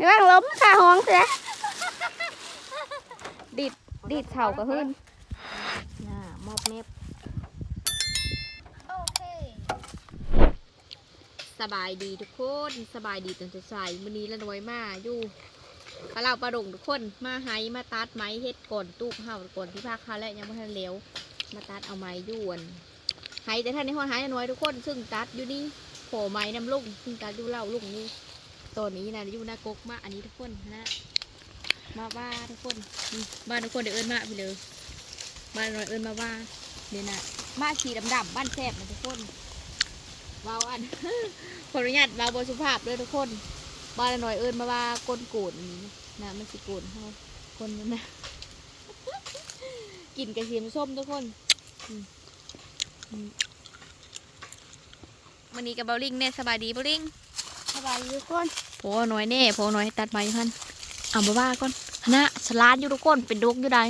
ระวังล้มขาห้องเสียดิดดิดเข่าก็ขึ้นน่ามอบเมบโอเคสบายดีทุกคนสบายดีจนจะใส่มือนี้ละน้อยมาอยู่ปลาเราปลาดงทุกคนมาไฮมาตัดไม้เฮ็ดก่อนตู้เห่าก่อนที่ภาคคาและยังไม่ทันเหลวมาตัดเอาไม้ยวนไฮแต่ท่านในห้องไฮละน้อยทุกคน ซึ่งตัดอยู่นี่โผล่ไม้น้ำลุงซึ่งตัดอยู่เล่าลุงนี่ ตัวนี้นะอยู่หน้ากกมาอันนี้ทุกคนนะมาว่าทุกคนบ้านทุกคนเดี๋ยวเอิญมาไปเลยบ้านน้อยเอิญมาว่าเดี๋ยวนะมาสีดำๆบ้านแซ่บนะทุกคนว้าวอันขออนุญาตวาวบสุภาพด้วยทุกคนบ้านน้อยเอิญมาว่าก้นโกนนี่นะมันสิโกนเขาคนนั้นนะกินกระเทียมส้มทุกคนวันนี้กับเบลลิงเนี่ยสบายดีเบลลิงสบายดีทุกคน โผน้อยแน่โผน้อยตัดไม้พันเอามาว่าก่อนนะสลานอยู่ทุกคนเป็นดกอยู่ใด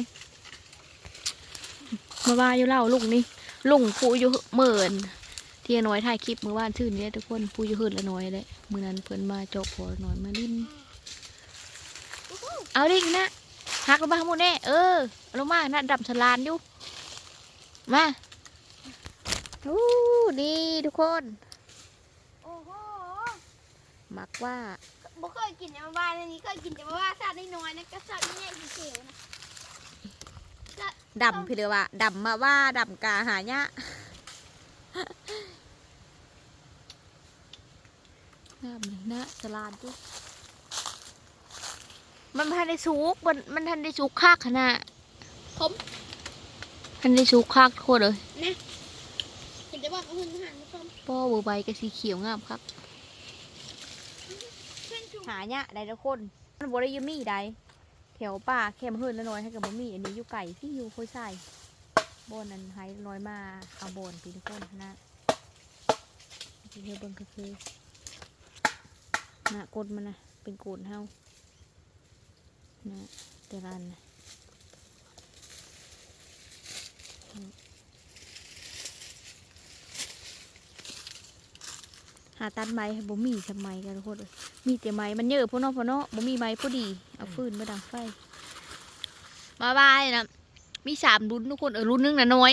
มาว่าอยู่เล่าลุงนี่ลุงผู้อยู่เหมือนที่น้อยถ่ายคลิปมื่อวานชื่นนี้ทุกคนผู้อยู่หืนละน้อยเลยเมื่อนั้นเพิ่นมาเจาะหัวน้อยมาลิ้นเอาดินะหักลงมาข้างบนแน่เออเอาลงมานะดับสลานอยู่มาอู้ดีทุกคน มักว่าบ่เคยกินแต่มาบ้านอันนี้เคยกินแต่มาบ้านสัตว์น้อยๆนะก็สัตว์ใหญ่ๆเขียวๆนะดำพี่เดือว่าดำมาว่าดำกาหาเนี้ยงามเลยนะสลานจุมันทันได้สุกมันมันทันได้สุกคักขนาดผมทันได้สุกคักโคตรเลยกินแต่ว่าหุ่นหันทุกคนป้อบัวใบกับสีเขียวงามครับเช่นชู หาเนี้ยได้ทุกคนมันบัได้อยืมมีใดแถวป่าแคมเฮิรนแล้วน้อยให้กับบ่มีอันนี้อยู่ไก่ที่อยู่ค่อยใส่บนนั้นให้น้อยมาเอาบนพี่ทุกคนนะที่เฮเบิ่งก็คือนะกดมันนะเป็นโกนเฮานะแต่ละอันนะ หาตัดไม้ให้บ่มีทำไมกันทุกคนเอ้ยมีแต่ไม้มันเยอะพวกน้องพวกเนาะบ่มีไม้พอดีเอาฟืนมาดังไฟ มาบ้านนะมีสามรุ่นทุกคนเออรุ่นหนึงนะน้อย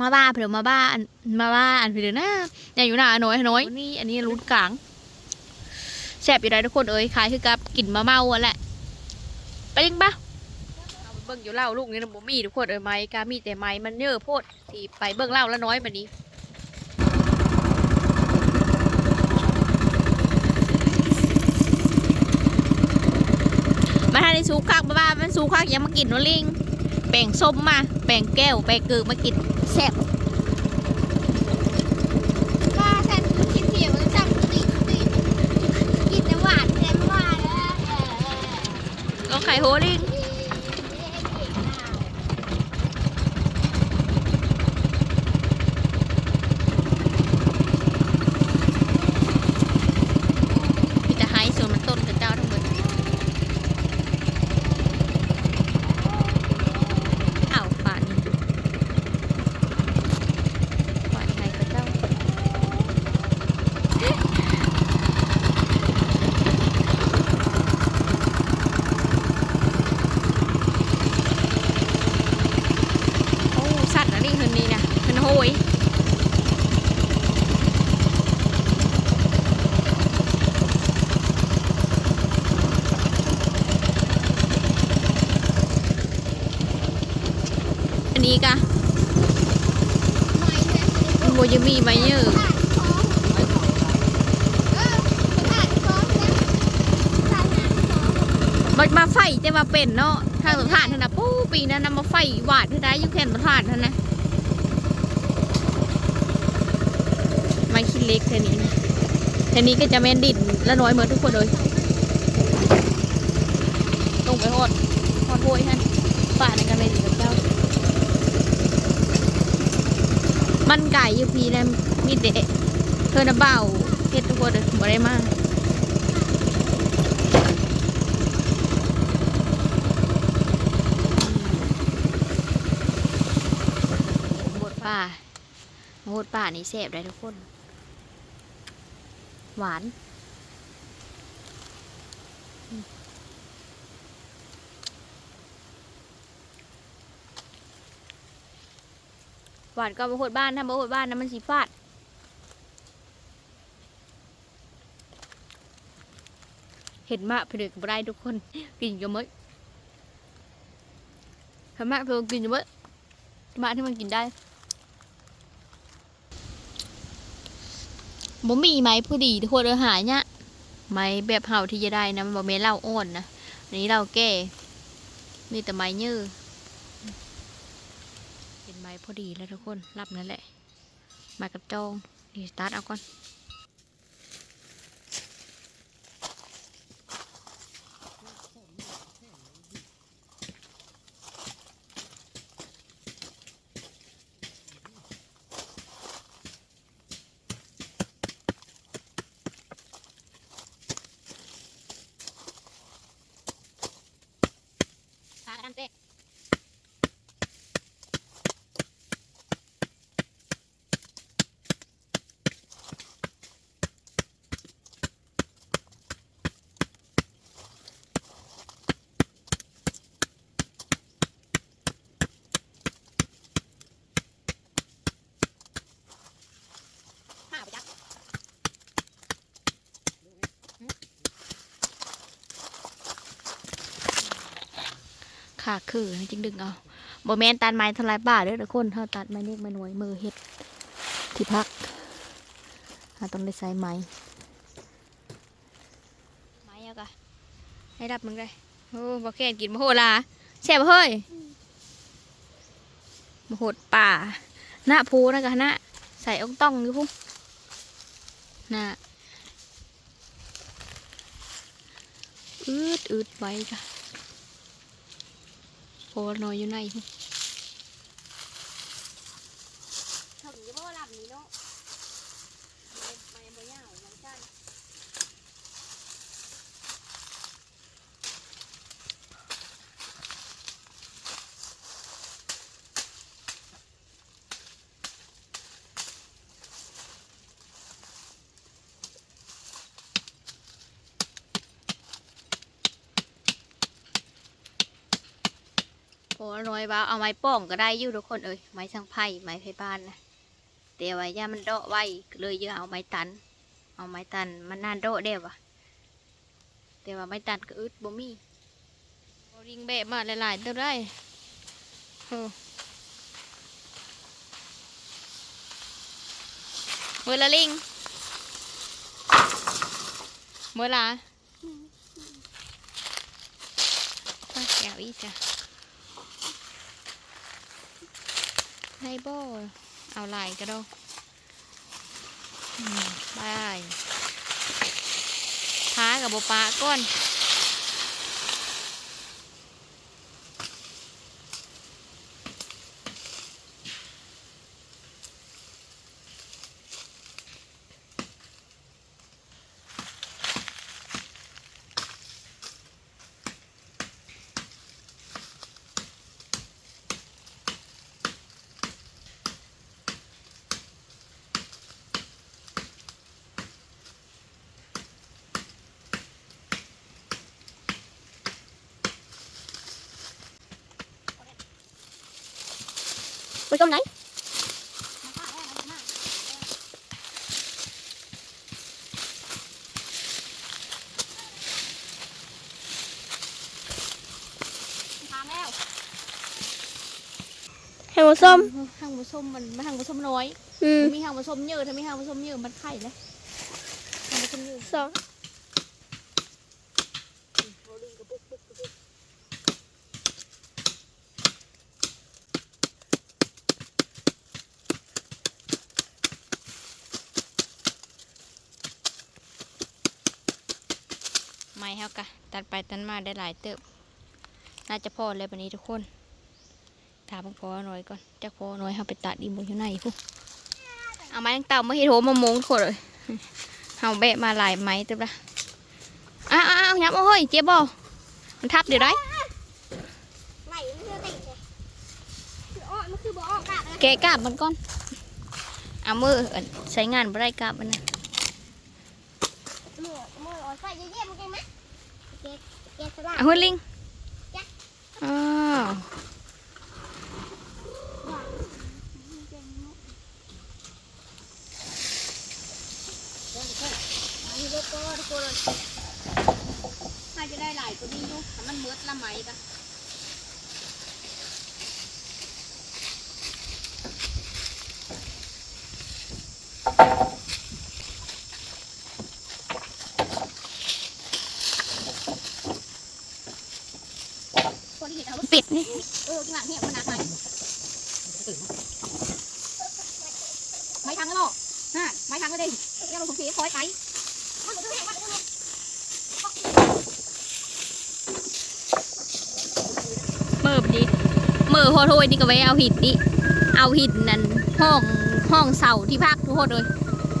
มาบ้าเผื่อมาบ้าอันมาบ้าอันเผื่อหน้าเนี่ยอยู่หน้าน้อยน้อยนี่อันนี้รุ่นกลางแซ่บอยู่ได้ทุกคนเอ้ยขายคือกับกลิ่นมะเมาอะแหละไปยิงปะเอาไปเบิ่งอยู่เล่าลูกนี่นะบ่มีทุกคนเอ้ยไม้กามีแต่ไม้มันเยอะโพดสิไปเบิ่งเล่าแล้วน้อยแบบนี้ มาทาน ในสูคักบ้าๆมันสูคักยังมากินโนลิงแป่งส้มมาแป่งแก้วแป่งเกือมากินแซ่บบ้าสัตว์กินเสียวแล้วจับติดติดกินแต่หวานแต่ไม่หวานเออเออเออก็ไข่โฮลิง เออเก่งมาก พี่จะให้ส่วนมันต้นกับเจ้าทั้งหมดอ้าวป่านนี้ป่านไทยกับเจ้าโอ้สัตว์อันนี้คืนนี้นะคืนโหย อันนี้กะ ไม่เลย มันโมยมีไหมเยอะ ผ่านท้องเออผ่านท้องนะผ่านหางท้อง ไฟจะมาเป็นเนาะทางสถานท่านนะปู้ปีนั้นนะมาไฟหวาดที่ได้อยุแค่นสถานท่านนะไม่คิดเล็กแค่นี้แค่นี้ก็จะแม่นดินละน้อยเหมือนทุกคนเลยตรงไปหอดหอดโวยท่านป่าในกันเลยกับเจ้า มันไก่อยู่พีนะมีเดะเธอนะเบาเฮ็ดทุกคนเลยบ่ได้มาก หดป่านี้เสพได้ทุกคน หวาน หวานก็มาหดบ้านทำมาหดบ้านนะมันสีฟาดเห็นมากเพื่อนกับไรทุกคนกินก็มั้ยเห็นมากเพื่อกินก็มั้ยมาที่มันกินได้ บ่มีไหมพอดีทั่วเออหาเนี่ยไม้แบบเห่าที่จะได้นะมันบ่แม่นเล่าอ่อนนะนี้เราแก่มีแต่ไม้ยื้อเป็นไม้พอดีแล้วทุกคนรับนั่นแหละไม้กระจองนี่สตาร์ทเอาก่อน ค่ะคือให้จึงดึงเอาบ่แมนตัดไม้ทลายป่าเด้อทุกคนเฮาตัดไม้เล็กไม้น้อยมือเฮ็ดที่พักเฮาต้องได้ใช้ไม้ไม้เอากะให้รับมึงได้โอ้บ่แค่นกินบ่โหดล่ะแซ่บบ่เฮ้ยบ่โหดป่าหน้าภูนะกะหน้าใส่อองต้องอยู่พุ่งหน้าอืดอืดไว้จ้ะ โอ้นอยอยู่ในพุ่น ถึงจะบ่หลับนี่เนาะไม่ไม่บ่ยาวหลังจัน โอ้น้อยว่าเอาไม้ป้องก็ได้อยู่ทุกคนเอ้ยไม้สังไผ่ไม้ไผ่บ้านนะแต่ว่าย่ามันเดาะไว้ก็เลยเยอะเอาไม้ตัน เอาไม้ตันมันนานเดาะได้วะแต่ว่าไม้ตันก็อึดบ่มีเอาริงแบะมาหลายๆเท่าได้โอ้เมื่อละลิงเมื่อละป้าแก้วอีจ้ะ ให้โบเอาลายก็ได้อืมบายพากับโบปะก้อน ไปชมไหนทางแล้วให้หมูส้มหางผสมมันมันหางผสมน้อย อืมมีหางผสมเยอะถ้ามีหางผสมเยอะมันไข่เลยหางผสมเยอะสอง ไม่เฮากะตัดไปตัดมาได้หลายเติบ น่าจะพอเลยวันนี้ทุกคนถามพอหน่อยก่อนจากพอหน่อยเฮาไปตัดอีหมูอยู่ไหนพวกเอาไม้ตั้งเต่ามาเฮ็ดโหมามงทุกคนเลยเฮาแบะมาหลายไม้เติบละอ้าวอ้าวยับเอาเฮ้ยเจ็บบ่มันทับเดี๋ยวได้ไหลมันคือติดเลยคืออ้อมันคือบ่ออกกะเลยแกะกาบมันก่อนเอามือเอิ้นใช้งานบ่ได้กาบมันนะ ห้วยลิงอ้าวถ้าจะได้หลายตัวนี้ยุ่แต่มันเมืดละไหมกะ เมิบดิเมื่อโหโทยนี่ก็ไว้เอาหินดิเอาหินนั่นห้องห้องเสาที่พักทุกคนเลย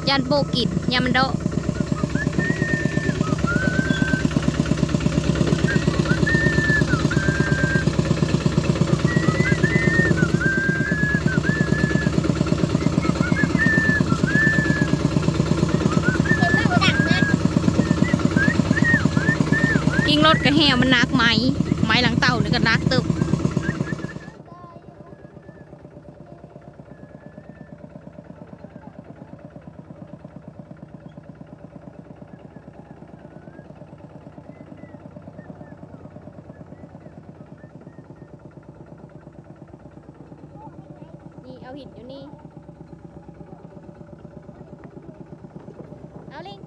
ยันโปกิดยามันโดะเห็นมันก็ดังนะกิ้งรถกระแหวมันนักไหม ไม้หลังเต่านี่ก็นักตึบนี่ เอาหินอยู่นี่ เอาลิง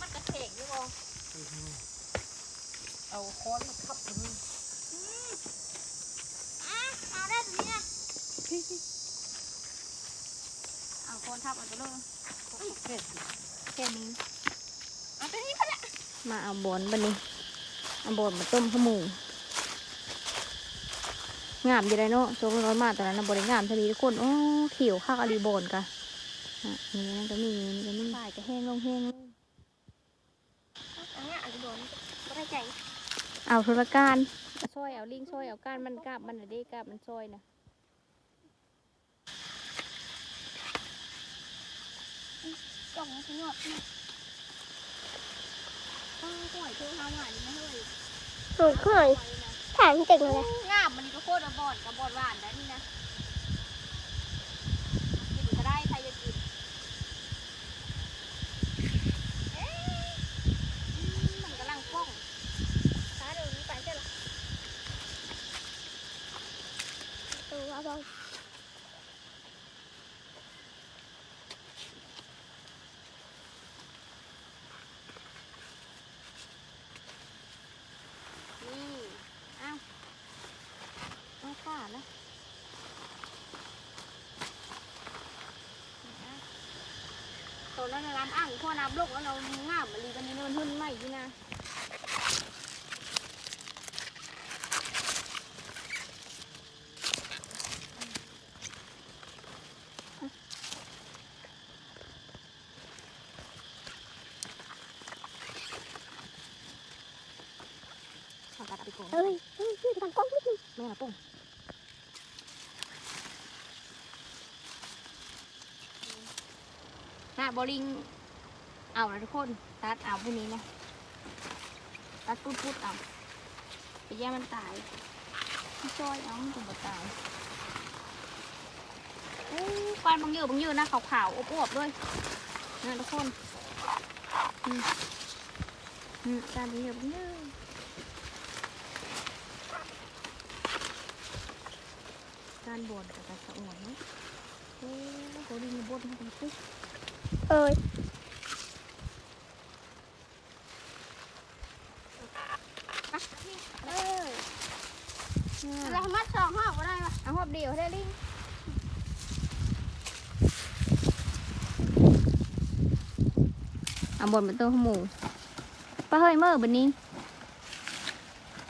มันกระเถงอยู่บ่เอาค้อนมาทับตรงนี้อะเอาได้ตรงนี้นะเอาโคนทับเอาตัวเลยแค่สิแค่นี้เอาตรงนี้ก็ได้มาเอาบอนบันนี้เอาบอนมาต้มข้าวหมูงามอยู่เลยเนาะโจกร้อนมากตอนนั้นนะบริงามเทานีทุกคนโอ้เขียวข้าวอารีโบนกะอะนี่นั่นก็มีนี่ก็มีฝ่ายก็แห้งลงแห้งลงอันนี้อาจจะโดนไม่ได้ใจเอาธุรการซอยเอาลิงซอยเอาก้านมันกาบมันน่ะเด้กาบมันซอยนะกล่องทั้งหมดนี่ต้องห่วยเชื่อข้าว หวานนี่ไม่ห่วยหนูเคยถามจริงเลยงามมันนี่ก็โคตรบอนกับบอนหวานได้นี่นะกินก็ได้ใครจะกินมันกำลังป้องขาเดี๋ยวนี้ไปใช่หรอตัวบอล นี่เอ้าเอาขาดแล้ว ตัวนั้นร้านอ่างพ่อนับลูกแล้วเราง่ามันรีกันนี่เนินหุ่นใหม่ที่นะเอาตัดไปก่อนเฮ้ยเฮ้ยชื่อทางกล้องนิดนึงไม่เอาปุ่งนะ บอลิงเอาละทุกคน ตัดเอาพวกนี้นะตัดปุ๊ดปุ๊ดเอาไปแย่มันตายพี่ซอยเอามันตายโอ้ควันบางเยอะบางเยอะนะขาวๆอบอวบๆด้วยนะทุกคนอืมอืมการบางเยอะบางเยอะการบ่นกับการสะอ่วนเนาะโอ้โหดีมีบ่นให้กันปุ๊บ เอ้ยเออเรามัดสองห้องก็ได้ปะเอาหอบเดียวได้ลิงเอาบนเป็นตัวหมูป้าเฮ้ยเมื่อบันนี้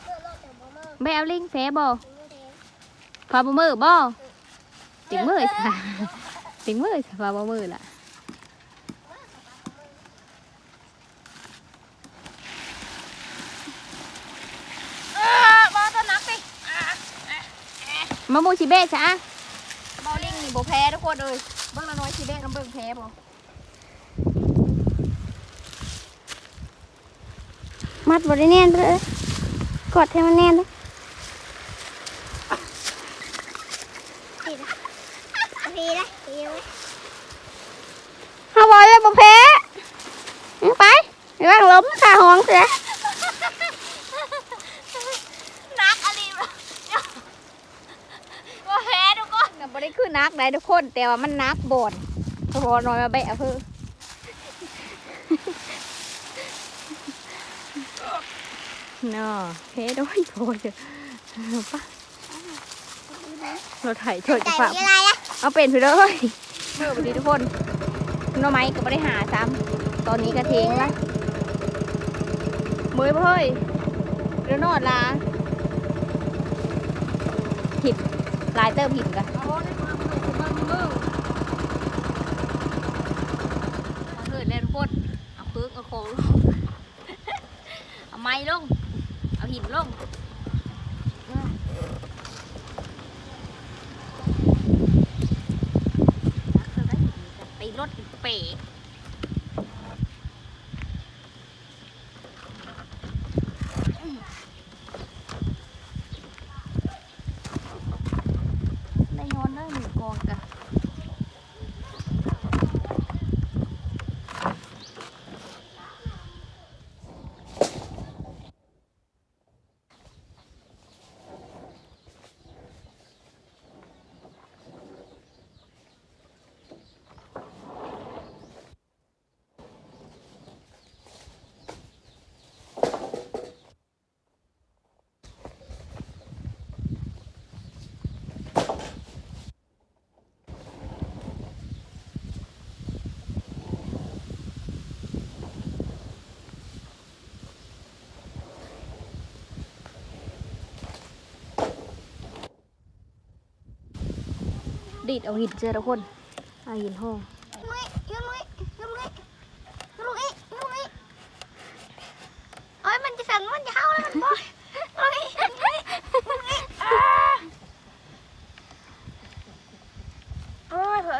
เลิกเลิกแต่บ่เลิกแบเอาลิงแฟบ่ถึงเลิกพาบ่มือบ่ติงมือค่ะติงมือค่ะพาบ่มือล่ะ เออบอลตัวนักสิ มามูชิเบะจ้ะบอลลิงนี่บ่แพ้ทุกคนเลยเบิ่งละน้อยชิเบะน้ำเบิ่งแพ้บ่มัดบริเนียนเลยกดให้มันแน่นเลยพีนะพีไว้เอาบอลเลยบุเพมึงไปเดี๋ยวล้มขาห้องเสีย นักอะไรวะว่าแพ้ทุกคน น่ะบ่ได้คือนักได้ทุกคน แต่ว่ามันนักบอนพอน้อยมาแบะเพื่อเนาะเพด้วยโพดปะอรถไถช่วยจะไก่ฝากมีอะไรอะเอาเป็นไปเลยเมื่อวันนี้ทุกคนหน้อไม้ก็ไม่ได้หาซ้ำตอนนี้ก็เทงละมือเฮ้ยเรือนอดลาผิดลายเติมผิดกันเอาได้ มือมาเมื่อาเถิดเลยทุกคนเอาเพิกเอาโคงลง เอาไม้ลง เอาหินลงไปรถเป๋ได้ย้อนได้หนึ่งกองกะ ดีดเอาหินเจอทุกคนเอาหินห้องลุยยืนลุยยืนลุยยืนลุยยืนลุยโอ้ยมันจะสั่งมันจะเข้าแล้วมันบ่ลุยลุยลุยอ่าโอ้ยเผอ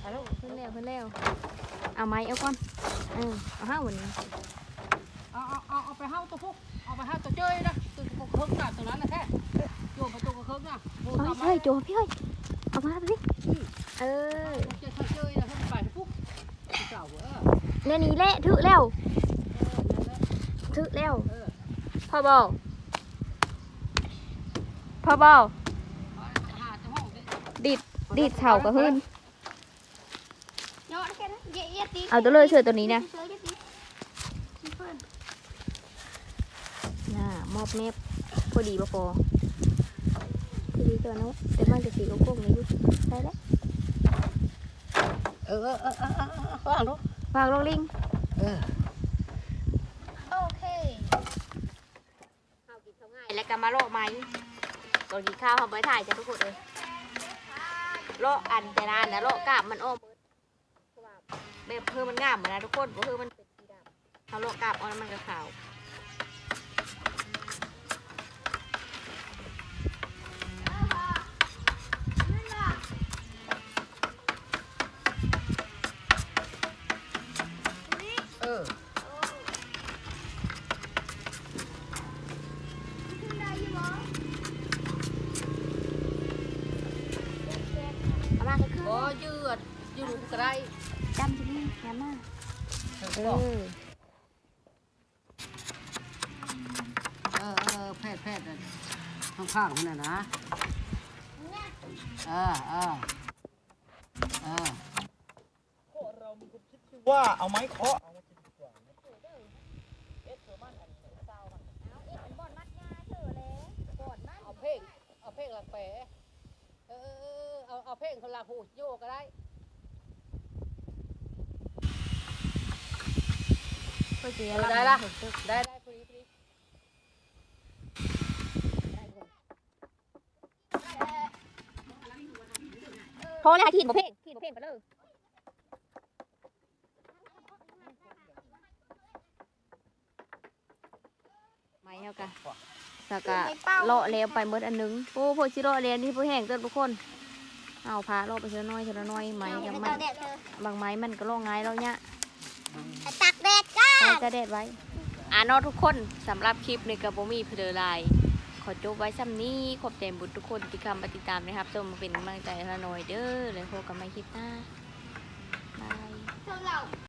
เอาแล้วเพิ่นแล้วเพิ่นแล้วเอาไม้เอาก่อนเออเอาห้าวันนี้ โจพี่เฮ้ยเอามาสิเออเจ้าเจ้ยนะให้ไปพวกเก่าเออเนี่ยนี่แหละถือแล้วเออถือแล้วเออพ่อบอกพ่อบอกหาเจ้าห้องดิดีดดีดเฉากับหื้นเนาะแค่นั้นเยอะเยอะตีเอาตัวเลยช่วยตัวนี้นะเยอะเยอะตีเพื่อนน่ามอบเมฟพอดีปะปอพอดี ตัวน้องแต่มันจะสีโลโก้นี้อยู่ได้แล้วเออเออเออเออเออฟังลูกวางลงลิงเออโอเคข้าวกินข้าง่ายแล้วก็มาโลาะไม้ตอนกินข้าวทำไว้ถ่ายจะทุกคนเลยโลอันแต่นานนะโลาะกาบมันอ้อมแบบเพิ่มมันงามเหมือนนะทุกคนเพราะเพิ่มมันเป็นสีดำเอาโลาะกาบเอาแล้วมันก็ขาว ก็ได้จำที่นี่แย้มาเอเออเออเออแพทย์แพทย์ข้างข้างๆคนน่ะนะเออเออเออว่าเอาไม้เคาะเอาเพลงเอาเพลงหลักแปะเออเออเออเอาเอาเพลงคนละหูโยกก็ได้ ก็เสีย เออ ได้ละได้ได้พอดีพอดีโทรเลยค่ะขีดบ่เพลงขีดบ่เพลงไปเลยไม่เอากะสกะเลาะแล้วไปเมดอันหนึงโอ้พอชิเลาะแล้วนี่ผู้แห้งเกินทุกคนเอาพาเลาะไปเชละน้อยเชละน้อยไม้กับมันแดดเธอบางไม้มันก็ลงง่ายแล้วเนี่ยตักแด ดจ้าเอาจะเด็ดไว้อ่านอทุกคนสำหรับคลิปในกระโปมีเพลอไลน์ขอจบไว้ซ้ำนี้ขอบใจบุตรทุกคนที่คำปฏิตามนะครับจนมาเป็นกำลังใจละหน่อยเด้อเลยพบกันใหม่คลิปหน้าบาย